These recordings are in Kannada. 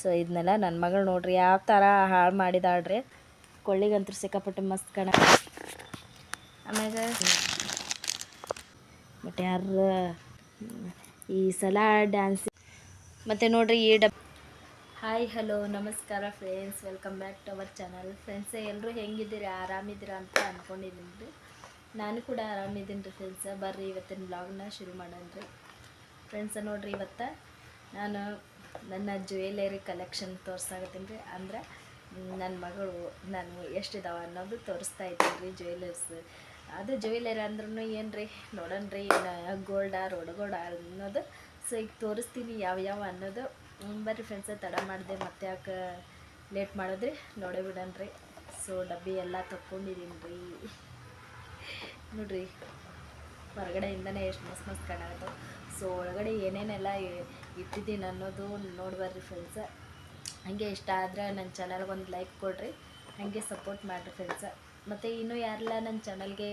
ಸೊ ಇದನ್ನೆಲ್ಲ ನನ್ನ ಮಗಳು ನೋಡ್ರಿ ಯಾವ ಥರ ಹಾಳು ಮಾಡಿದಾಳ್ರಿ. ಕೊಳ್ಳಿಗಂತೂ ಸಿಕ್ಕಾಪಟ್ಟೆ ಮಸ್ತ್ ಕಣ. ಆಮ್ಯಾಗ ಮತ್ತು ಯಾರು, ಈ ಸಲ ಡ್ಯಾನ್ಸ್ ಮತ್ತು ನೋಡ್ರಿ ಈ ಡಬ್ ಹಾಯ್ ಹಲೋ ನಮಸ್ಕಾರ friends welcome back to our channel friends ಎಲ್ಲರೂ ಹೆಂಗಿದ್ದೀರಿ? ಆರಾಮಿದ್ದೀರಾ ಅಂತ ಅಂದ್ಕೊಂಡಿದ್ದೀನಿ ರೀ ನಾನು ಕೂಡ ಆರಾಮಿದ್ದೀನಿ ರೀ ಫ್ರೆಂಡ್ಸ್ ಬರ್ರಿ ಇವತ್ತಿನ ಬ್ಲಾಗ್ನ ಶುರು ಮಾಡೋಣ ರೀ. ಫ್ರೆಂಡ್ಸ್ ನೋಡ್ರಿ ಇವತ್ತು ನಾನು ನನ್ನ ಜ್ಯುವೆಲರಿ ಕಲೆಕ್ಷನ್ ತೋರ್ಸಾಕತ್ತೀನಿ ರೀ. ಅಂದ್ರೆ ನನ್ನ ಮಗಳು, ನಾನು ಎಷ್ಟಿದಾವ ಅನ್ನೋದು ತೋರಿಸ್ತಾ ಇದ್ದೀನಿ ರೀ ಜ್ಯುವೆಲರ್ಸ್ ಅದು ಜ್ಯುವೆಲರಿ ಅಂದ್ರೂ ಏನು ರೀ ನೋಡೋಣ ರೀ ಗೋಲ್ಡಾ ರೋಡ್ ಅನ್ನೋದು. ಸೊ ಈಗ ತೋರಿಸ್ತೀನಿ ಯಾವ ಯಾವ ಅನ್ನೋದು. ಬರ್ರಿ ಫ್ರೆಂಡ್ಸ ತಡ ಮಾಡಿದೆ, ಮತ್ತೆ ಯಾಕೆ ಲೇಟ್ ಮಾಡಿದ್ರಿ? ನೋಡೇ ಬಿಡೋಣ ರೀ. ಸೊ ಡಬ್ಬಿ ಎಲ್ಲ ತಕ್ಕೊಂಡಿದ್ದೀನಿ ರೀ. ನೋಡ್ರಿ. ಹೊರಗಡೆಯಿಂದನೇ ಎಷ್ಟು ಮಸ್ತ್ ಮಸ್ತ್ ಕಾಣಾಗುತ್ತೆ ಸೊ ಒಳಗಡೆ ಏನೇನೆಲ್ಲ ಇಟ್ಟಿದ್ದೀನಿ ಅನ್ನೋದು ನೋಡ್ಬರ್ರಿ ಫ್ರೆಂಡ್ಸ ಹಾಗೆ ಇಷ್ಟ ಆದ್ರೆ ನನ್ನ ಚಾನಲ್ಗೆ ಒಂದು ಲೈಕ್ ಕೊಡ್ರಿ. ಹಾಗೆ ಸಪೋರ್ಟ್ ಮಾಡಿರಿ ಫ್ರೆಂಡ್ಸ ಮತ್ತು ಇನ್ನೂ ಯಾರೆಲ್ಲ ನನ್ನ ಚಾನಲ್ಗೆ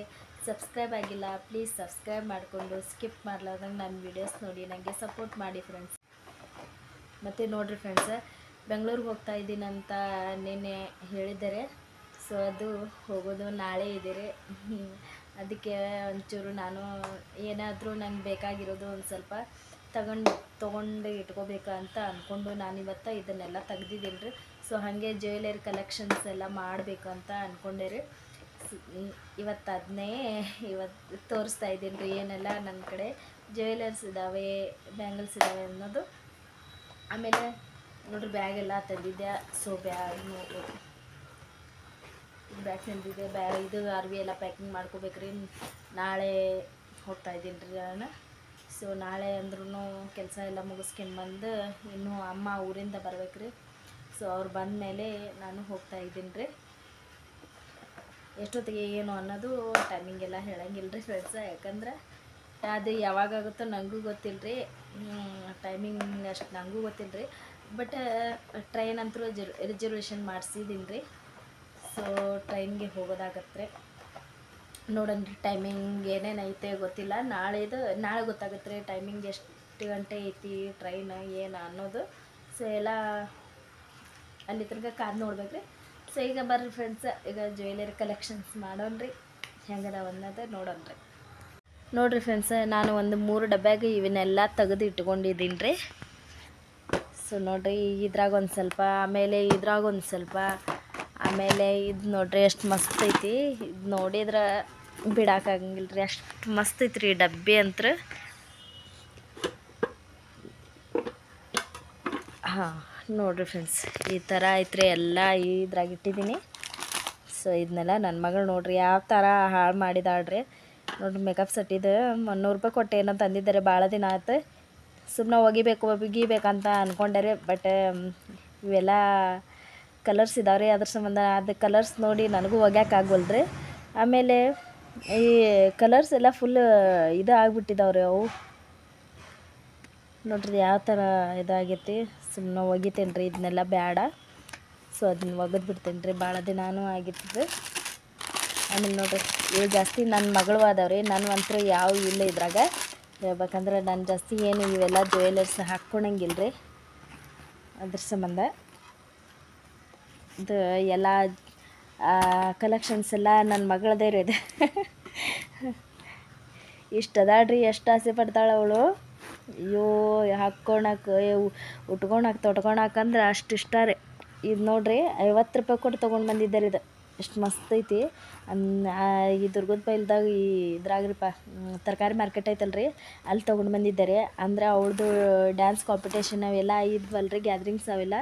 ಸಬ್ಸ್ಕ್ರೈಬ್ ಆಗಿಲ್ಲ ಪ್ಲೀಸ್ ಸಬ್ಸ್ಕ್ರೈಬ್ ಮಾಡಿಕೊಂಡು ಸ್ಕಿಪ್ ಮಾಡಲಾರ್ದಂಗೆ ನನ್ನ ವೀಡಿಯೋಸ್ ನೋಡಿ ನನಗೆ ಸಪೋರ್ಟ್ ಮಾಡಿ ಫ್ರೆಂಡ್ಸ್ ಮತ್ತು ನೋಡಿರಿ ಫ್ರೆಂಡ್ಸ ಬೆಂಗಳೂರಿಗೆ ಹೋಗ್ತಾ ಇದ್ದೀನಂತ ನಿನ್ನೆ ಹೇಳಿದ್ದಾರೆ. ಸೊ ಅದು ಹೋಗೋದು ನಾಳೆ ಇದ್ದೀರಿ ಅದಕ್ಕೆ ಒಂಚೂರು ನಾನು ಏನಾದರೂ ನಂಗೆ ಬೇಕಾಗಿರೋದು ಒಂದು ಸ್ವಲ್ಪ ತಗೊಂಡು ತೊಗೊಂಡು ಇಟ್ಕೋಬೇಕು ಅಂತ ಅಂದ್ಕೊಂಡು ನಾನು ಇವತ್ತು ಇದನ್ನೆಲ್ಲ ತೆಗ್ದಿದ್ದೀನಿ ರೀ. ಸೊ ಹಾಗೆ ಜ್ಯುವೆಲರಿ ಕಲೆಕ್ಷನ್ಸ್ ಎಲ್ಲ ಮಾಡಬೇಕು ಅಂತ ಅಂದ್ಕೊಂಡೆ ರೀ. ಇವತ್ತು ಅದನ್ನೇ ಇವತ್ತು ತೋರಿಸ್ತಾ ಇದ್ದೀನಿ ರೀ. ಏನೆಲ್ಲ ನನ್ನ ಕಡೆ ಜ್ಯುವೆಲರ್ಸ್ ಇದ್ದಾವೆ ಬ್ಯಾಂಗಲ್ಸ್ ಇದ್ದಾವೆ ಅನ್ನೋದು. ಆಮೇಲೆ ನೋಡ್ರಿ ಬ್ಯಾಗ್ ಎಲ್ಲ ತಂದಿದ್ದೆ ಸೊ ಬ್ಯಾಗ್ ನೋಡ್ರಿ ಬ್ಯಾಗ್ ತಂದಿದ್ದೆ ಬ್ಯಾ ಇದು ಅರ್ವಿ ಎಲ್ಲ ಪ್ಯಾಕಿಂಗ್ ಮಾಡ್ಕೋಬೇಕ್ರಿ. ನಾಳೆ ಹೋಗ್ತಾ ಇದ್ದೀನಿ ರೀ ನಾನು ಸೊ ನಾಳೆ ಅಂದ್ರೂ ಕೆಲಸ ಎಲ್ಲ ಮುಗಿಸ್ಕೊಂಡು ಬಂದು ಇನ್ನೂ ಅಮ್ಮ ಊರಿಂದ ಬರ್ಬೇಕ್ರಿ. ಸೊ ಅವ್ರು ಬಂದ ಮೇಲೆ ನಾನು ಹೋಗ್ತಾ ಇದ್ದೀನಿ ರೀ. ಎಷ್ಟೊತ್ತಿಗೆ ಏನು ಅನ್ನೋದು ಟೈಮಿಂಗ್ ಎಲ್ಲ ಹೇಳಂಗಿಲ್ಲ ರೀ ಫ್ರೆಂಡ್ಸ ಯಾಕಂದ್ರೆ ಅದು ಯಾವಾಗ ಆಗುತ್ತೋ ನನಗೂ ಗೊತ್ತಿಲ್ಲ ರೀ. ಟೈಮಿಂಗ್ ಅಷ್ಟು ನನಗೂ ಗೊತ್ತಿಲ್ಲ ರೀ. ಬಟ್ ಟ್ರೈನ್ ಅಂತೂ ರಿಸರ್ವೇಷನ್ ಮಾಡಿಸಿದ್ದೀನಿ ರೀ. ಸೊ ಟ್ರೈನ್ಗೆ ಹೋಗೋದಾಗತ್ತೆ. ನೋಡೋಣ ಟೈಮಿಂಗ್ ಏನೇನು ಐತೆ ಗೊತ್ತಿಲ್ಲ. ನಾಳೆದು, ನಾಳೆ ಗೊತ್ತಾಗುತ್ತೆ ರೀ ಟೈಮಿಂಗ್ ಎಷ್ಟು ಗಂಟೆ ಐತಿ ಟ್ರೈನ್ ಏನು ಅನ್ನೋದು. ಸೊ ಎಲ್ಲ ಅಲ್ಲಿ ತನಕ ಕಾದು ನೋಡ್ಬೇಕು ರೀ. ಸೊ ಈಗ ಬರ್ರಿ ಫ್ರೆಂಡ್ಸ್ ಈಗ ಜ್ಯುವೆಲರಿ ಕಲೆಕ್ಷನ್ಸ್ ಮಾಡೋಣ ರೀ ಹೆಂಗದ ಅನ್ನೋದು ನೋಡೋಣ ರೀ ನೋಡಿರಿ ಫ್ರೆಂಡ್ಸ್ ನಾನು ಒಂದು ಮೂರು ಡಬ್ಯಾಗ ಇವನ್ನೆಲ್ಲ ತೆಗೆದು ಇಟ್ಕೊಂಡಿದ್ದೀನಿ ರೀ ಸೊ ನೋಡಿರಿ ಇದ್ರಾಗ ಒಂದು ಸ್ವಲ್ಪ, ಆಮೇಲೆ ಇದ್ರಾಗ ಒಂದು ಸ್ವಲ್ಪ ಆಮೇಲೆ ಇದು ನೋಡ್ರಿ ಎಷ್ಟು ಮಸ್ತ್ ಐತಿ. ಇದು ನೋಡಿದ್ರೆ ಬಿಡೋಕ್ಕಾಗಂಗಿಲ್ಲ ರೀ ಅಷ್ಟು ಮಸ್ತ್ ಐತಿ ರೀ ಡಬ್ಬಿ ಅಂತ ಹಾಂ, ನೋಡ್ರಿ ಫ್ರೆಂಡ್ಸ್ ಈ ಥರ ಐತ್ರಿ ಎಲ್ಲ ಇದ್ರಾಗ ಇಟ್ಟಿದ್ದೀನಿ ಸೊ ಇದನ್ನೆಲ್ಲ ನನ್ನ ಮಗಳು ನೋಡ್ರಿ ಯಾವ ಥರ ಹಾಳು ಮಾಡಿದಾಳ್ರಿ. ನೋಡ್ರಿ ಮೇಕಪ್ ಸೆಟ್ ಇದು ಮುನ್ನೂರು ರೂಪಾಯಿ ಕೊಟ್ಟೆ ಏನೋ ತಂದಿದ್ದಾರೆ, ಭಾಳ ದಿನ ಆಯ್ತು ಸುಮ್ಮನೆ ಒಗಿಬೇಕು ಒಗಿಬೇಕಂತ ಅಂದ್ಕೊಂಡೆ ಬಟ್ ಇವೆಲ್ಲ ಕಲರ್ಸ್ ಇದಾವೆ ರೀ ಅದ್ರ ಸಂಬಂಧ ಅದು ಕಲರ್ಸ್ ನೋಡಿ ನನಗೂ ಒಗ್ಯಾಕಾಗವಲ್ದು ರೀ ಆಮೇಲೆ ಈ ಕಲರ್ಸ್ ಎಲ್ಲ ಫುಲ್ ಇದು ಆಗ್ಬಿಟ್ಟಿದಾವೆ ರೀ ಅವು. ನೋಡ್ರಿ ಯಾವ ಥರ ಇದಾಗೈತಿ ಸುಮ್ಮನೆ ಒಗಿತೇನೆ ರೀ ಇದನ್ನೆಲ್ಲ ಬೇಡ ಸೊ ಅದನ್ನ ಒಗೆದು ಬಿಡ್ತೇನೆ ರೀ ಭಾಳ ದಿನಾನೂ ಆಗಿರ್ತದೆ. ಆಮೇಲೆ ನೋಡ್ರಿ, ಇವು ಜಾಸ್ತಿ ನನ್ನ ಮಗಳು ಅದಾವ್ರಿ ನನ್ನ ಯಾವ ಇಲ್ಲ ಇದ್ರಾಗ. ಹೇಳ್ಬೇಕಂದ್ರೆ ನಾನು ಜಾಸ್ತಿ ಏನು ಇವೆಲ್ಲ ಜ್ಯುವೆಲರ್ಸ್ ಹಾಕ್ಕೊಳಂಗಿಲ್ಲ ರೀ ಅದ್ರ ಸಂಬಂಧ. ಇದು ಎಲ್ಲ ಕಲೆಕ್ಷನ್ಸ್ ಎಲ್ಲ ನನ್ನ ಮಗಳದೇ ಇದು. ಇಷ್ಟು ಅದಾಳ್ರಿ, ಎಷ್ಟು ಆಸೆ ಪಡ್ತಾಳೆ ಅವಳು. ಅಯ್ಯೋ ಹಾಕ್ಕೊಳಕ್ಕೆ ಉಟ್ಕೊಳಕ್ಕೆ ತೊಟ್ಕೊಳಕಂದ್ರೆ ಅಷ್ಟು ಇಷ್ಟ ರೀ. ಇದು ನೋಡ್ರಿ, ಐವತ್ತು ರೂಪಾಯಿ ಕೊಟ್ಟು ತೊಗೊಂಡು ರೀ ಇದು. ಎಷ್ಟು ಮಸ್ತ್ ಐತಿ. ಈ ದುರ್ಗದ ಬೈಲ್ದಾಗ ಈ ಇದ್ರಾಗ್ರಿಪ್ಪ ತರಕಾರಿ ಮಾರ್ಕೆಟ್ ಐತಲ್ರಿ. ಅಲ್ಲಿ ತೊಗೊಂಡು ಬಂದಿದ್ದಾರೆ ಅಂದ್ರೆ ಅವಳದು ಡ್ಯಾನ್ಸ್ ಕಾಂಪಿಟೇಷನ್ ಅವೆಲ್ಲ ಇದ್ವಲ್ರಿ ಗ್ಯಾದ್ರಿಂಗ್ಸ್ ಅವೆಲ್ಲ.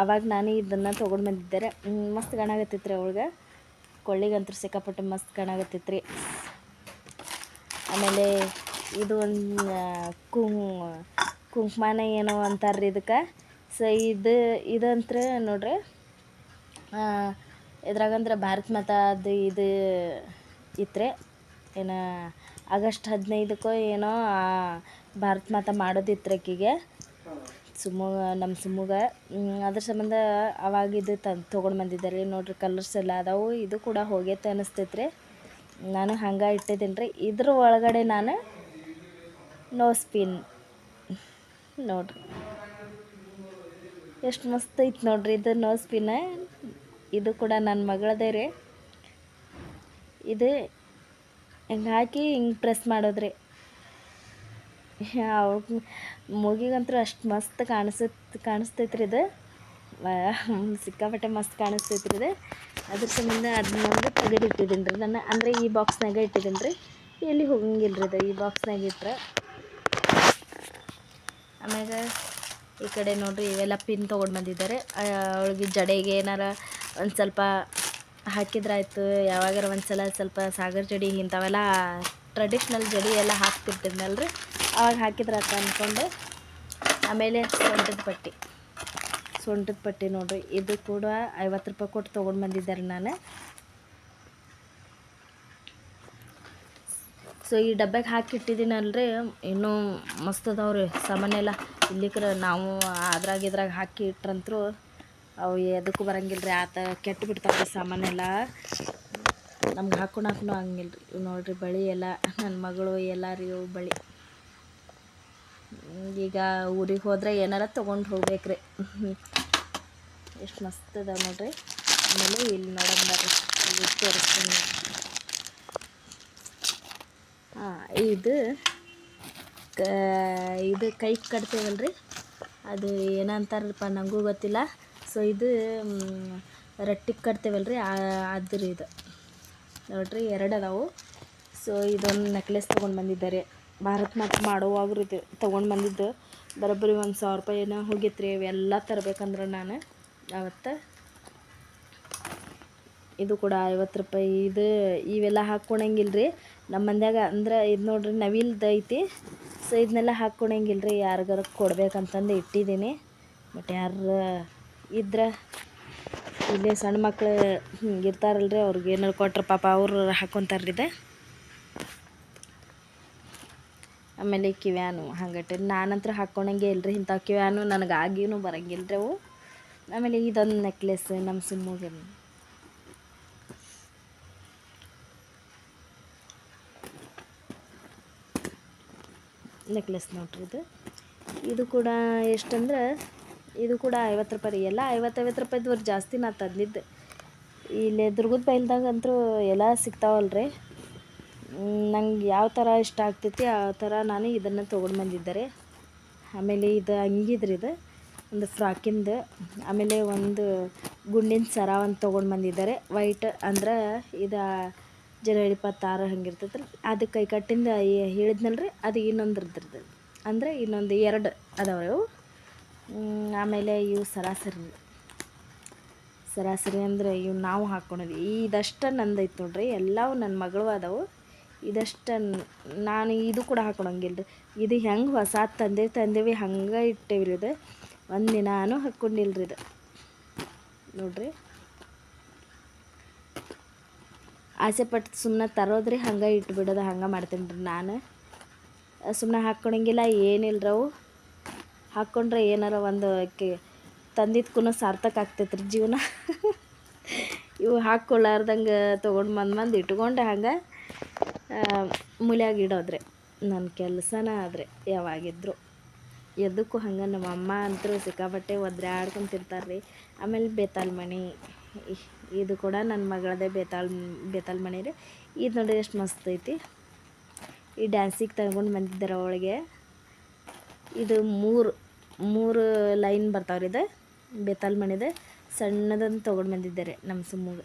ಆವಾಗ ನಾನು ಇದನ್ನು ತೊಗೊಂಡು ಬಂದಿದ್ದಾರೆ ಮಸ್ತ್ ಮಸ್ತ್ ಕಾಣಾಕತ್ತೈತ್ರಿ ಅವಳಿಗೆ. ಕೊಳ್ಳಿಗಂತೂ ಸಿಕ್ಕಾಪಟ್ಟೆ ಮಸ್ತ್ ಕಾಣಾಕತ್ತೈತ್ರಿ ಆಮೇಲೆ ಇದು ಒಂದು ಕುಂ, ಕುಂಕುಮನ ಏನೋ ಅಂತಾರ್ರಿ ಇದಕ್ಕೆ. ಸೊ ಇದು, ಇದಂತ್ರ ನೋಡ್ರಿ ಇದ್ರಾಗಂದ್ರೆ ಭಾರತ್ ಮಾತಾದು ಇದು ಇತ್ರೆ. ಏನು, ಆಗಸ್ಟ್ ಹದಿನೈದಕ್ಕೋ ಏನೋ ಭಾರತ್ ಮಾತಾ ಮಾಡೋದಿತ್ತು ಆಕಿಗೆ. ಸುಮ್ಮಗ ನಮ್ಮ ಸುಮ್ಮಗ ಅದ್ರ ಸಂಬಂಧ ಅವಾಗ ಇದು ತಂದು ತೊಗೊಂಡು ಬಂದಿದ್ದಾರೆ ನೋಡ್ರಿ ಕಲರ್ಸ್ ಎಲ್ಲ ಅದಾವು, ಇದು ಕೂಡ ಹೋಗೈತೆ ಅನಿಸ್ತೈತ್ರಿ. ನಾನು ಹಂಗೆ ಇಟ್ಟಿದ್ದೀನಿ ರೀ ಇದ್ರ ಒಳಗಡೆ ನಾನು ನೋ ಸ್ಪಿನ್ ನೋಡ್ರಿ. ಎಷ್ಟು ಮಸ್ತ್ ಐತೆ ನೋಡ್ರಿ ಇದು ನೋಸ್ ಪಿನ್ ಇದು ಕೂಡ ನನ್ನ ಮಗಳದೇ ರೀ. ಇದು ಹಿಂಗೆ ಹಾಕಿ ಹಿಂಗೆ ಪ್ರೆಸ್ ಮಾಡೋದ್ರಿ. ಅವ್ರ ಮೂಗಿಗಂತೂ ಅಷ್ಟು ಮಸ್ತ್ ಕಾಣಿಸುತ್ತೆ ಕಾಣಿಸ್ತೈತ್ರಿ ಇದು. ಸಿಕ್ಕಾಪಟ್ಟೆ ಮಸ್ತ್ ಕಾಣಿಸ್ತೈತ್ರಿ ಇದು. ಅದ್ರ ಸಂಬಂಧ ಅದನ್ನೊಂದು ತೆಗೆದು ಇಟ್ಟಿದ್ದೀನಿ ರೀ. ನಾನು ಅಂದರೆ ಈ ಬಾಕ್ಸ್ನಾಗ ಇಟ್ಟಿದ್ದೀನಿ ರೀ. ಎಲ್ಲಿ ಹೋಗಂಗಿಲ್ಲ ರೀ ಇದು ಈ ಬಾಕ್ಸ್ನಾಗ ಇಟ್ರೆ? ಆಮ್ಯಾಗ ಈ ಕಡೆ ನೋಡ್ರಿ ಇವೆಲ್ಲ ಪಿನ್ ತೊಗೊಂಡು ಬಂದಿದ್ದಾರೆ. ಅವಳಿಗೆ ಜಡೆಗೆ ಏನಾರ ಒಂದು ಸ್ವಲ್ಪ ಹಾಕಿದ್ರಾಯ್ತು. ಯಾವಾಗಾರ ಒಂದು ಸಲ ಸ್ವಲ್ಪ ಸಾಗರ್ ಜಡಿ ಇಂಥವೆಲ್ಲ ಟ್ರೆಡಿಷ್ನಲ್ ಜಡಿ ಎಲ್ಲ ಹಾಕ್ತಿರ್ತೀನಲ್ರಿ. ಅವಾಗ ಅಂತ ಅಂದ್ಕೊಂಡು ಆಮೇಲೆ ಸೊಂಟದ ಪಟ್ಟಿ. ಸೊಂಟದ ಪಟ್ಟಿ ನೋಡ್ರಿ, ಇದು ಕೂಡ ಐವತ್ತು ರೂಪಾಯಿ ಕೊಟ್ಟು ತೊಗೊಂಡು ಬಂದಿದ್ದಾರೆ ನಾನು. ಸೊ ಈ ಡಬ್ಬೆಗೆ ಹಾಕಿ ಇಟ್ಟಿದ್ದೀನಲ್ರಿ, ಇನ್ನೂ ಮಸ್ತ್ ಅದಾವ್ರಿ ಸಾಮಾನೆಲ್ಲ ಇಲ್ಲಿಕ್ರ ನಾವು ಅದ್ರಾಗ ಇದ್ರಾಗ ಹಾಕಿ ಇಟ್ರಂತ್ರು ಅವು ಎದಕ್ಕೂ ಬರಂಗಿಲ್ಲ ರೀ ಆತ ಕೆಟ್ಟು ಬಿಡ್ತಾವ್ರಿ ಸಾಮಾನೆಲ್ಲ ನಮ್ಗೆ ಹಾಕೊಂಡು ಹಂಗಿಲ್ಲ ರೀ ನೋಡ್ರಿ ಬಳಿ ಎಲ್ಲ ನನ್ನ ಮಗಳು ಎಲ್ಲರಿಗೂ ಬಳಿ. ಈಗ ಊರಿಗೆ ಹೋದರೆ ಏನಾರ ತೊಗೊಂಡು ಹೋಗ್ಬೇಕ್ರಿ. ಎಷ್ಟು ಮಸ್ತ್ ಅದ ನೋಡ್ರಿ. ಆಮೇಲೆ ಇಲ್ಲಿ ನೋಡೋಣ ಇಲ್ಲಿ ತೋರಿಸ್ತೀನಿ. ಹಾಂ, ಇದು ಇದು ಕೈ ಕಟ್ತೇವಲ್ರಿ. ಅದು ಏನಂತಾರಪ್ಪ ನನಗೂ ಗೊತ್ತಿಲ್ಲ. ಸೊ ಇದು ರಟ್ಟಿಗೆ ಕಟ್ತೇವಲ್ರಿ. ಅದ್ರ ಇದು. ನೋಡ್ರಿ, ಎರಡು ಅದಾವು. ಸೊ ಇದೊಂದು ನೆಕ್ಲೆಸ್ ತೊಗೊಂಡು ಬಂದಿದ್ದಾರೆ. ಭಾರತ್ ಮಾತೆ ಮಾಡುವಾಗ್ರು ಇದು ತೊಗೊಂಡು ಬಂದಿದ್ದು. ಬರೋಬ್ಬರಿ ಒಂದು ಸಾವಿರ ರೂಪಾಯಿ ಏನೋ ಹೋಗಿತ್ತು ರೀ ಇವೆಲ್ಲ ತರಬೇಕಂದ್ರೆ ನಾನು ಅವತ್ತು ಇದು ಕೂಡ ಐವತ್ತು ರೂಪಾಯಿ. ಇದು ಇವೆಲ್ಲ ಹಾಕ್ಕೊಳಂಗಿಲ್ಲ ರೀ ನಮ್ಮ ಮಂದ್ಯಾಗ ಅಂದ್ರೆ ಇದು ನೋಡ್ರಿ ನವಿಲ್ದು ಐತಿ. ಸೊ ಇದನ್ನೆಲ್ಲ ಹಾಕ್ಕೊಳಂಗಿಲ್ಲ ರೀ ಯಾರಿಗಾರ ಕೊಡ್ಬೇಕಂತಂದು ಇಟ್ಟಿದ್ದೀನಿ ಬಟ್ ಯಾರು ಇದ್ರೆ ಇಲ್ಲೇ ಸಣ್ಣ ಮಕ್ಳು ಹಿಂಗೆ ಇರ್ತಾರಲ್ರಿ, ಅವ್ರಿಗೆ ಏನಾರು ಕೊಟ್ರೆ ಪಾಪ ಅವರು ಹಾಕ್ಕೊತಾರ್ರಿ ಇದು. ಆಮೇಲೆ ಕಿವ್ಯಾನು ಹಂಗಟ್ಟೆ ನಾನಂತ್ರ ಹಾಕ್ಕೊಂಡಂಗೆ ಇಲ್ರಿ ಇಂಥ ಕಿವ್ಯಾನು ನನಗೆ ಆಗಿನೂ ಬರಂಗಿಲ್ಲ ಅವು. ಆಮೇಲೆ ಇದೊಂದು ನೆಕ್ಲೆಸ್ ನಮ್ಮ ಸಿಮ್ಮಗೆ. ನೆಕ್ಲೆಸ್ ನೋಡ್ರಿ ಇದು. ಇದು ಕೂಡ ಎಷ್ಟಂದ್ರೆ ಇದು ಕೂಡ ಐವತ್ತು ರೂಪಾಯಿ ರೀ. ಎಲ್ಲ ಐವತ್ತೈವತ್ತು ಐವತ್ತು ರೂಪಾಯಿದವ್ರು ಜಾಸ್ತಿ ನಾ ತಂದಿದ್ದೆ ಇಲ್ಲಿ ದುರ್ಗದ ಬೈಲ್ದಾಗ ಅಂತೂ ಎಲ್ಲ ಸಿಗ್ತಾವಲ್ರಿ. ನಂಗೆ ಯಾವ ಥರ ಇಷ್ಟ ಆಗ್ತೈತಿ, ಆ ಥರ ನಾನು ಇದನ್ನು ತೊಗೊಂಡು ಬಂದಿದ್ದಾರೆ. ಆಮೇಲೆ ಇದು ಅಂಗಿದ್ರಿ ಇದು, ಒಂದು ಫ್ರಾಕಿಂದು, ಆಮೇಲೆ ಒಂದು ಗುಂಡಿನ ಸರ ಒಂದು ತೊಗೊಂಡು ಬಂದಿದ್ದಾರೆ. ವೈಟ್ ಅಂದ್ರೆ ಇದು ಜನವರಿ ಇಪ್ಪತ್ತಾರು ಹಂಗಿರ್ತೈತೆ ರೀ ಅದು ಕೈ ಕಟ್ಟಿಂದ ಹೇಳಿದ್ನಲ್ರಿ, ಅದು ಇನ್ನೊಂದು ಇರ್ತಿರ್ತದೆ ಅಂದರೆ ಇನ್ನೊಂದು ಎರಡು ಅದಾವೆ ಅವು. ಆಮೇಲೆ ಇವು ಸರಾಸರಿ. ಸರಾಸರಿ ಅಂದರೆ ಇವು ನಾವು ಹಾಕ್ಕೊಂಡಿದ್ವಿ ಇದಷ್ಟ ನಂದೈತೆ ನೋಡ್ರಿ, ಎಲ್ಲವೂ ನನ್ನ ಮಗಳು ಅದಾವು. ಇದಷ್ಟ ನಾನು ಇದು ಕೂಡ ಹಾಕೊಳಂಗಿಲ್ಲ ರೀ ಇದು ಹೆಂಗೆ ಹೊಸ ತಂದೆ ತಂದೇವಿ ಹಂಗೆ ಇಟ್ಟೇವಿ ರೀ ಇದು. ಒಂದು ದಿನಾನು ಹಾಕ್ಕೊಂಡಿಲ್ಲ ರೀ ಇದು. ನೋಡ್ರಿ. ಆಸೆ ಪಟ್ಟು ಸುಮ್ಮನೆ ತರೋದ್ರಿ, ಹಂಗೆ ಇಟ್ಬಿಡೋದು, ಹಂಗೆ ಮಾಡ್ತೀನಿ ರೀ ನಾನು. ಸುಮ್ಮನೆ ಹಾಕ್ಕೊಳಂಗಿಲ್ಲ ಏನಿಲ್ಲ ಅವು. ಹಾಕ್ಕೊಂಡ್ರೆ ಏನಾರ ಒಂದು ಕೆ ತಂದಿದ್ಕೂ ಸಾರ್ಥಕ ಆಗ್ತೈತೆ ರೀ ಜೀವನ. ಇವು ಹಾಕ್ಕೊಳ್ಳಾರ್ದಂಗೆ ತೊಗೊಂಡು ಬಂದು ಬಂದು ಇಟ್ಕೊಂಡೆ ಹಂಗೆ. ಮೂಲ್ಯಾಗ ಇಡೋದ್ರಿ ನನ್ನ ಕೆಲಸನ ಆದರೆ ಯಾವಾಗಿದ್ರು. ಎದಕ್ಕೂ ಹಂಗೆ ನಮ್ಮ ಅಮ್ಮ ಅಂತೂ ಸಿಕ್ಕಾಪಟ್ಟೆ ಒದ್ರಾಡ್ಕೊಂತಿರ್ತಾರೆ ರೀ ಆಮೇಲೆ ಬೇತಾಲ್ ಮಣಿ ಇದು ಕೂಡ ನನ್ನ ಮಗಳದೇ ಬೇತಾಲ್ ಬೇತಾಲ್ ಮಣಿ ರೀ. ಇದು ನೋಡಿ ಎಷ್ಟು ಮಸ್ತ್ ಐತಿ. ಈ ಡ್ಯಾನ್ಸಿಗೆ ತಗೊಂಡು ಬಂದಿದ್ದಾರೆ ಅವಳಿಗೆ. ಇದು ಮೂರು ಮೂರು ಲೈನ್ ಬರ್ತಾವ್ರಿ ಇದು ಬೇತಾಲ್ ಮಣಿದೆ ಸಣ್ಣದನ್ನು ತೊಗೊಂಡು ಬಂದಿದ್ದಾರೆ ನಮ್ಮ ಸುಮ್ಮಗೆ.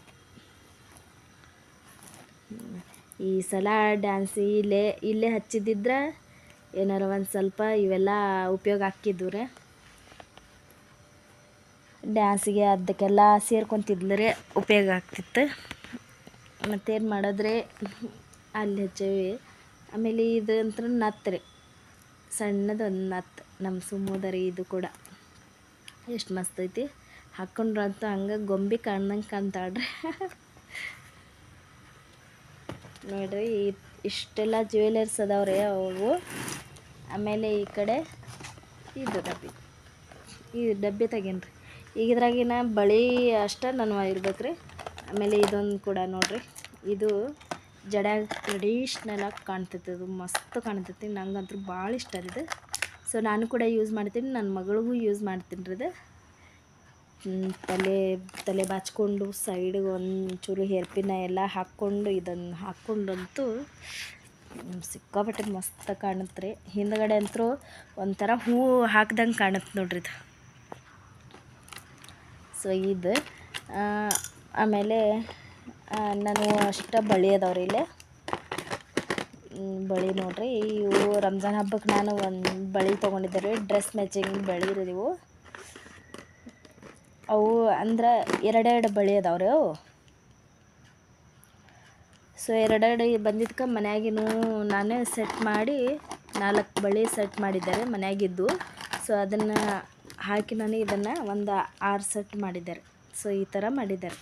ಈ ಸಲ ಡ್ಯಾನ್ಸ್ ಇಲ್ಲೇ ಇಲ್ಲೇ ಹಚ್ಚಿದ್ದಿದ್ರೆ ಏನಾರ ಒಂದು ಸ್ವಲ್ಪ ಇವೆಲ್ಲ ಉಪಯೋಗ ಆಕ್ಕಿದ್ವು ರೀ ಡ್ಯಾನ್ಸಿಗೆ ಅದಕ್ಕೆಲ್ಲ ಸೇರ್ಕೊತಿದ್ಲರೆ ಉಪಯೋಗ ಆಗ್ತಿತ್ತು. ಮತ್ತೇನು ಮಾಡಿದ್ರೆ ಅಲ್ಲಿ ಹಚ್ಚೇವಿ. ಆಮೇಲೆ ಇದು ಅಂತ ನತ್ತು ರೀ. ಸಣ್ಣದೊಂದು ನತ್ತು ನಮ್ಮ ಸುಮ್ಮದರಿ ಇದು ಕೂಡ. ಎಷ್ಟು ಮಸ್ತ್ ಐತಿ. ಹಾಕ್ಕೊಂಡ್ರಂತೂ ಹಂಗೆ ಗೊಂಬೆ ಕಾಣ್ದಂಗೆ ಕಾಣ್ತಾಳ್ರಿ. ನೋಡ್ರಿ, ಈ ಇಷ್ಟೆಲ್ಲ ಜ್ಯುವೆಲರ್ಸ್ ಅದಾವ್ರಿ ಅವು. ಆಮೇಲೆ ಈ ಕಡೆ ಇದು ಡಬ್ಬಿ. ಈ ಡಬ್ಬಿ ತಗೇನ್ರಿ. ಈಗ ಇದ್ರಾಗಿನ ಬಳಿ ಅಷ್ಟ ನಾನು ಇರ್ಬೇಕು ರೀ ಆಮೇಲೆ ಇದೊಂದು ಕೂಡ ನೋಡ್ರಿ. ಇದು ಜಡ್ಯಾಗ ಟ್ರೆಡಿಷ್ನಲ್ ಆಗಿ ಕಾಣ್ತೈತೆ ಅದು ಮಸ್ತ್ ಕಾಣ್ತೈತಿ ನಂಗಂತೂ ಭಾಳ ಇಷ್ಟ ರೀ ಇದು. ಸೊ ನಾನು ಕೂಡ ಯೂಸ್ ಮಾಡ್ತೀನಿ. ನನ್ನ ಮಗಳಿಗೂ ಯೂಸ್ ಮಾಡ್ತೀನಿ ರೀ ಇದು. ತಲೆ ತಲೆ ಬಾಚ್ಕೊಂಡು ಸೈಡಿಗೆ ಒಂಚೂರು ಹೇರ್ ಪಿನ್ನ ಎಲ್ಲ ಹಾಕ್ಕೊಂಡು ಇದನ್ನು ಹಾಕ್ಕೊಂಡಂತೂ ಸಿಕ್ಕಾಪಟ್ಟೆ ಮಸ್ತ್ ಕಾಣುತ್ತೆ ರೀ. ಹಿಂದ್ಗಡೆ ಅಂತೂ ಒಂಥರ ಹೂವು ಹಾಕ್ದಂಗೆ ಕಾಣುತ್ತೆ ನೋಡ್ರಿ ಇದು. ಸೊ ಇದು ಆಮೇಲೆ ನಾನು ಅಷ್ಟ ಬಳಿ ಅದಾವ್ರಿ ಇಲ್ಲಿ. ಬಳಿ ನೋಡ್ರಿ, ಇವು ರಂಜಾನ್ ಹಬ್ಬಕ್ಕೆ ನಾನು ಒಂದು ಬಳಿ ತೊಗೊಂಡಿದ್ದೆ ರೀ. ಡ್ರೆಸ್ ಮ್ಯಾಚಿಂಗ್ ಬಳಿ ರೀ ಇವು. ಅವು ಅಂದ್ರೆ ಎರಡೆರಡು ಬಳಿ ಅದಾವ್ರಿ ಅವು. ಸೊ ಎರಡೆರಡು ಬಂದಿದ್ಕೆ ಮನ್ಯಾಗಿನೂ ನಾನೇ ಸೆಟ್ ಮಾಡಿ ನಾಲ್ಕು ಬಳಿ ಸೆಟ್ ಮಾಡಿದ್ದಾರೆ ಮನೆಯಾಗಿದ್ದು. ಸೊ ಅದನ್ನು ಹಾಕಿ ನಾನು ಇದನ್ನು ಒಂದು ಆರು ಸೆಟ್ ಮಾಡಿದ್ದಾರೆ. ಸೊ ಈ ಥರ ಮಾಡಿದ್ದಾರೆ.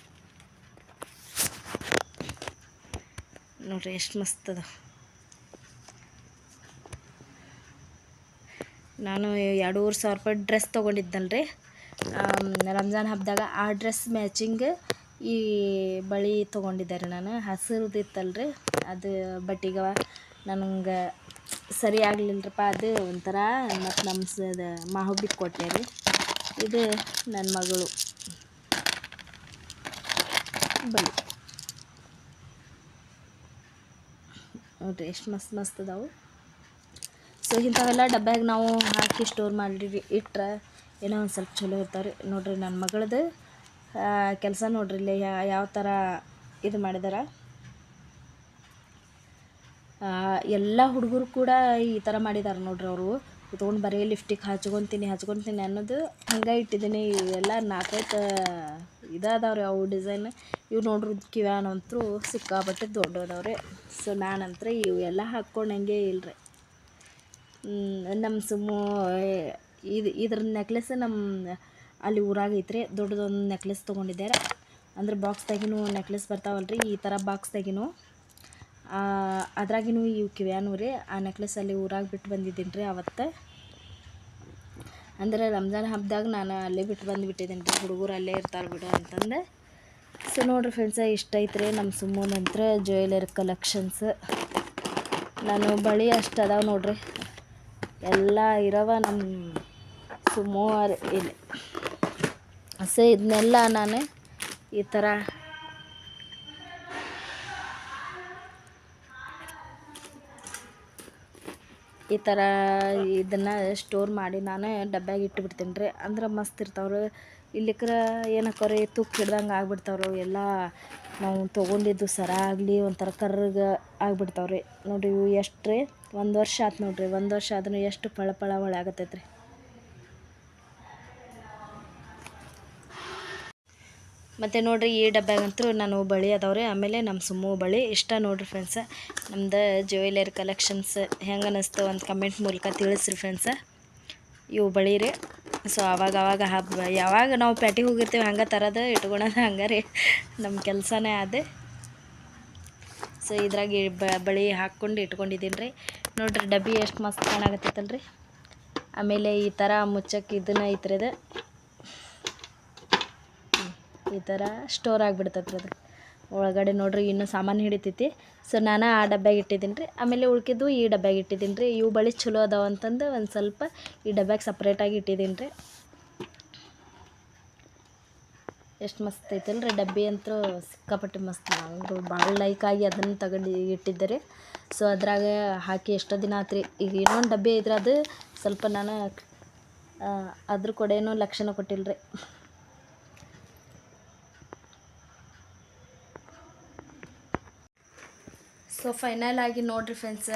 ನೋಡ್ರಿ ಎಷ್ಟು ಮಸ್ತ್ ಅದ. ನಾನು ಎರಡೂವರೆ ಸಾವಿರ ರೂಪಾಯಿ ಡ್ರೆಸ್ ತೊಗೊಂಡಿದ್ದಲ್ರಿ. ರಂಜಾನ್ ಹಬ್ಬದಾಗ ಆ ಡ್ರೆಸ್ ಮ್ಯಾಚಿಂಗ್ ಈ ಬಳಿ ರೀ ನಾನು. ಹಸಿರುದಿತ್ತಲ್ರಿ, ಅದು ಬಟ್ಟಿಗ ನನಗೆ ಸರಿ ಆಗಲಿಲ್ಲರಪ್ಪ ಅದು ಒಂಥರ ಮತ್ತು ನಮ್ಮ ಸದ ಮಾಹುಬಿಗೆ ಕೊಟ್ಟೆ ರೀ ಇದು ನನ್ನ ಮಗಳು. ಬಳಿ. ನೋಡ್ರಿ, ಎಷ್ಟು ಮಸ್ತ್ ಮಸ್ತ್ ಅದಾವು. ಸೊ ಇಂಥವೆಲ್ಲ ಡಬ್ಬ್ಯಾಗ ನಾವು ಹಾಕಿ ಸ್ಟೋರ್ ಮಾಡಿರಿ, ಇಟ್ರೆ ಏನೋ ಒಂದು ಸ್ವಲ್ಪ ಚಲೋ ಇರ್ತಾವೆ ರೀ ನೋಡಿರಿ ನನ್ನ ಮಗಳದು ಕೆಲಸ ನೋಡ್ರಿ ಇಲ್ಲಿ ಯಾವ ಥರ ಇದು ಮಾಡಿದಾರ. ಎಲ್ಲ ಹುಡುಗರು ಕೂಡ ಈ ಥರ ಮಾಡಿದ್ದಾರೆ ನೋಡ್ರಿ ಅವರು. ಕುತ್ಕೊಂಡು ಬರೀ ಲಿಫ್ಟಿಗೆ ಹಚ್ಕೊತೀನಿ ಹಚ್ಕೊತೀನಿ ಅನ್ನೋದು ಹಂಗೆ ಇಟ್ಟಿದ್ದೀನಿ ಇವೆಲ್ಲ ನಾಲ್ಕೈದು ಇದಾದವ್ರಿ ಅವು ಡಿಸೈನ್ ಇವು ನೋಡ್ರಿ ಕಿವ್ಯಾನಂತೂ ಸಿಕ್ಕಾಪಟ್ಟೆ ದೊಡ್ಡದವ್ರಿ. ಸೊ ನಾನಂತ್ರೆ ಇವೆಲ್ಲ ಎಲ್ಲ ಹಾಕ್ಕೊಂಡಂಗೆ ಇಲ್ರಿ. ನಮ್ಮ ಸುಮ್ಮು ಇದು ಇದ್ರ ನೆಕ್ಲೆಸ್ ನಮ್ಮ ಅಲ್ಲಿ ಊರಾಗ ಐತ್ರಿ. ದೊಡ್ಡದೊಂದು ನೆಕ್ಲೆಸ್ ತೊಗೊಂಡಿದ್ದಾರೆ. ಅಂದ್ರೆ ಬಾಕ್ಸ್ದಾಗಿನೂ ನೆಕ್ಲೆಸ್ ಬರ್ತಾವಲ್ರಿ. ಈ ಥರ ಬಾಕ್ಸ್ದಾಗಿನೂ ಅದ್ರಾಗಿನೂ ಇವು ಕಿವ್ಯಾನು ರೀ. ಆ ನೆಕ್ಲೆಸ್ ಅಲ್ಲಿ ಊರಾಗ ಬಿಟ್ಟು ಬಂದಿದ್ದೀನಿ ರೀ ಅವತ್ತು. ಅಂದ್ರೆ ರಂಜಾನ್ ಹಬ್ಬದಾಗ ನಾನು ಅಲ್ಲೇ ಬಿಟ್ಟು ಬಂದುಬಿಟ್ಟಿದ್ದೀನಿ ರೀ. ಹುಡುಗರು ಅಲ್ಲೇ ಇರ್ತಾರೆ ಬಿಡು ಅಂತಂದು. ಸೊ ನೋಡ್ರಿ ಫ್ರೆಂಡ್ಸ ಇಷ್ಟ ರೀ ನಮ್ಮ ಸುಮ್ಮನಂತ್ರ ಜ್ಯುವೆಲರಿ ಕಲೆಕ್ಷನ್ಸ್ ನಾನು ಬಳಿ ಅಷ್ಟು ಅದಾವೆ ನೋಡ್ರಿ. ಎಲ್ಲ ಇರವ ನಮ್ಮ ಸುಮಾರು ಇಲ್ಲಿ ಸೊ ಇದನ್ನೆಲ್ಲ ನಾನು ಈ ಥರ ಈ ಥರ ಇದನ್ನು ಸ್ಟೋರ್ ಮಾಡಿ ನಾನು ಡಬ್ಬ್ಯಾಗ ಇಟ್ಟುಬಿಡ್ತೀನಿ ರೀ. ಅಂದ್ರೆ ಮಸ್ತ್ ಇರ್ತಾವ್ರಿ. ಇಲ್ಲಿಕ್ರ ಏನಕ್ಕವ್ರಿ ತುಕ್ಕು ಹಿಡ್ದಂಗೆ ಆಗ್ಬಿಡ್ತಾವ್ರಿ. ಎಲ್ಲ ನಾವು ತೊಗೊಂಡಿದ್ದು ಸರ ಆಗಲಿ, ಒಂಥರ ಕರ್ರಗೆ ಆಗ್ಬಿಡ್ತಾವ್ರಿ. ನೋಡಿರಿ ಇವು ಎಷ್ಟು ರೀ? ಒಂದು ವರ್ಷ ಆತು ನೋಡಿರಿ. ಒಂದು ವರ್ಷ ಆದ್ರೂ ಎಷ್ಟು ಹೊಳೆ ಆಗತ್ತೈತೆ ರೀ ಮತ್ತು ನೋಡಿರಿ ಈ ಡಬ್ಬ್ಯಾಗಂತೂ ನಾನು ಬಳಿ ಅದಾವ್ರಿ. ಆಮೇಲೆ ನಮ್ಮ ಸುಮ್ಮು ಬಳಿ ಇಷ್ಟ ನೋಡಿರಿ ಫ್ರೆಂಡ್ಸ ನಮ್ದು ಜ್ಯುವೆಲರಿ ಕಲೆಕ್ಷನ್ಸ್ ಹೆಂಗೆ ಅನ್ನಿಸ್ತು ಒಂದು ಕಮೆಂಟ್ ಮೂಲಕ ತಿಳಿಸ್ರಿ ಫ್ರೆಂಡ್ಸ ಇವು ಬಳಿ ರೀ ಸೊ ಆವಾಗ ಆವಾಗ ಹಬ್ಬ ಯಾವಾಗ ನಾವು ಪ್ಯಾಟಿಗೆ ಹೋಗಿರ್ತೀವಿ ಹಂಗೆ ತರೋದು ಇಟ್ಕೊಳೋದು ಹಂಗೆ ರೀ. ನಮ್ಮ ಕೆಲಸನೇ ಅದೇ. ಸೊ ಇದ್ರಾಗ ಬಳಿ ಹಾಕ್ಕೊಂಡು ಇಟ್ಕೊಂಡಿದ್ದೀನಿ ರೀ. ನೋಡಿರಿ ಡಬ್ಬಿ ಎಷ್ಟು ಮಸ್ತ್ ಕಾಣಾಕತ್ತೈತಲ್ರಿ. ಆಮೇಲೆ ಈ ಥರ ಮುಚ್ಚಕ್ಕೆ ಇದನ್ನ ಐತ್ರಿ ಇದು ಈ ಥರ ಸ್ಟೋರ್ ಆಗಿಬಿಡ್ತೈತೆ ಅದು. ಒಳಗಡೆ ನೋಡ್ರಿ ಇನ್ನೂ ಸಾಮಾನು ಹಿಡಿತೈತಿ. ಸೊ ನಾನು ಆ ಡಬ್ಬ್ಯಾಗ ಇಟ್ಟಿದ್ದೀನಿ ರೀ. ಆಮೇಲೆ ಉಳ್ಕಿದ್ದು ಈ ಡಬ್ಬ್ಯಾಗ ಇಟ್ಟಿದ್ದೀನಿ ರೀ. ಇವು ಬಳಿ ಚಲೋ ಅದಾವ ಅಂತಂದು ಒಂದು ಸ್ವಲ್ಪ ಈ ಡಬ್ಬ್ಯಾಗ ಸಪ್ರೇಟಾಗಿ ಇಟ್ಟಿದ್ದೀನಿ ರೀ. ಎಷ್ಟು ಮಸ್ತ್ ಐತಲ್ರಿ ಡಬ್ಬಿ ಅಂತೂ ಸಿಕ್ಕಾಪಟ್ಟೆ ಮಸ್ತ್. ನಂಗೆ ಭಾಳ ಲೈಕ್ ಆಗಿ ಅದನ್ನು ತಗೊಂಡು ಇಟ್ಟಿದ್ದೆ ರೀ ಸೊ ಅದ್ರಾಗ ಹಾಕಿ ಎಷ್ಟೋ ದಿನ ಆತ್ರಿ. ಈಗ ಇನ್ನೊಂದು ಡಬ್ಬಿ ಇದ್ರೆ ಅದು ಸ್ವಲ್ಪ ನಾನು ಅದ್ರ ಕಡೆನೂ ಲಕ್ಷಣ ಕೊಟ್ಟಿಲ್ಲ ರೀ ಸೊ ಫೈನಲ್ ಆಗಿ ನೋಡ್ರಿ ಫ್ರೆಂಡ್ಸ್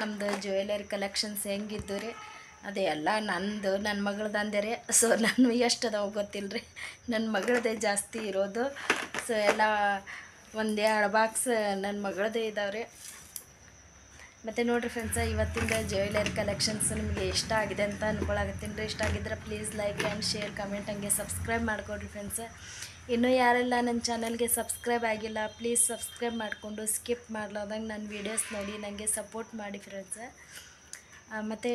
ನಮ್ದು ಜ್ಯುವೆಲರಿ ಕಲೆಕ್ಷನ್ಸ್ ಹೆಂಗಿದ್ದು ರೀ? ಅದೇ ಎಲ್ಲ ನಂದು ನನ್ನ ಮಗಳದಂದೆ ರೀ ಸೊ ನಾನು ಎಷ್ಟು ಅದಾವ ಗೊತ್ತಿಲ್ಲ ರೀ ನನ್ನ ಮಗಳದೇ ಜಾಸ್ತಿ ಇರೋದು. ಸೊ ಎಲ್ಲ ಒಂದು ಎರಡು ಬಾಕ್ಸ್ ನನ್ನ ಮಗಳದೇ ಇದಾವೆ ರೀ. ಮತ್ತು ನೋಡಿರಿ ಫ್ರೆಂಡ್ಸ ಇವತ್ತಿಂದ ಜ್ಯುವೆಲರಿ ಕಲೆಕ್ಷನ್ಸ್ ನಿಮಗೆ ಇಷ್ಟ ಆಗಿದೆ ಅಂತ ಅನ್ಕೊಳಕತ್ತೀನಿ ರೀ. ಇಷ್ಟ ಆಗಿದ್ರೆ please like and share comment ಹಂಗೆ ಸಬ್ಸ್ಕ್ರೈಬ್ ಮಾಡ್ಕೊಡ್ರಿ ಫ್ರೆಂಡ್ಸ ಇನ್ನೂ ಯಾರೆಲ್ಲ ನನ್ನ ಚಾನಲ್ಗೆ ಸಬ್ಸ್ಕ್ರೈಬ್ ಆಗಿಲ್ಲ ಪ್ಲೀಸ್ ಸಬ್ಸ್ಕ್ರೈಬ್ ಮಾಡಿಕೊಂಡು ಸ್ಕಿಪ್ ಮಾಡ್ಲಾರ್ದಂಗೆ ನನ್ನ ವೀಡಿಯೋಸ್ ನೋಡಿ ನನಗೆ ಸಪೋರ್ಟ್ ಮಾಡಿ ಫ್ರೆಂಡ್ಸ ಮತ್ತು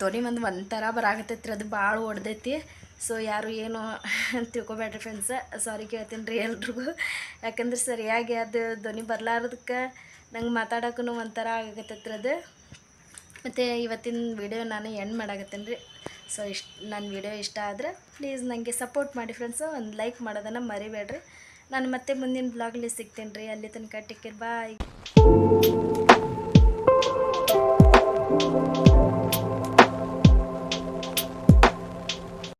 ಧ್ವನಿ ಒಂದು ಒಂಥರ ಬರಾಕತ್ತೈತ್ರಿ, ಅದು ಭಾಳ ಹೊಡ್ದೈತಿ ಸೊ ಯಾರು ಏನು ತಿಳ್ಕೊಬೇಡ್ರಿ ಫ್ರೆಂಡ್ಸ ಸಾರಿ ಕೇಳ್ತೀನಿ ರೀ ಎಲ್ರಿಗೂ. ಯಾಕಂದ್ರೆ ಸರಿಯಾಗಿ ಅದು ಧ್ವನಿ ಬರ್ಲಾರ್ದಕ್ಕೆ ನಂಗೆ ಮಾತಾಡೋಕ್ಕೂ ಒಂಥರ ಆಗಕತ್ತೈತ್ರಿ ಅದು. ಮತ್ತು ಇವತ್ತಿನ ವಿಡಿಯೋ ನಾನು ಎಂಡ್ ಮಾಡಾಕತ್ತೇನೆ ರೀ ಸೊ ಇಷ್ಟು ನನ್ನ ವಿಡಿಯೋ ಇಷ್ಟ ಆದರೆ ಪ್ಲೀಸ್ ನನಗೆ ಸಪೋರ್ಟ್ ಮಾಡಿ ಫ್ರೆಂಡ್ಸು ಒಂದು ಲೈಕ್ ಮಾಡೋದನ್ನು ಮರಿಬೇಡ್ರಿ. ನಾನು ಮತ್ತೆ ಮುಂದಿನ ಬ್ಲಾಗ್ಲಿ ಸಿಗ್ತೀನಿ ರೀ. ಅಲ್ಲಿ ತನಕ ಟಿಕೆಟ್ ಬಾಯ್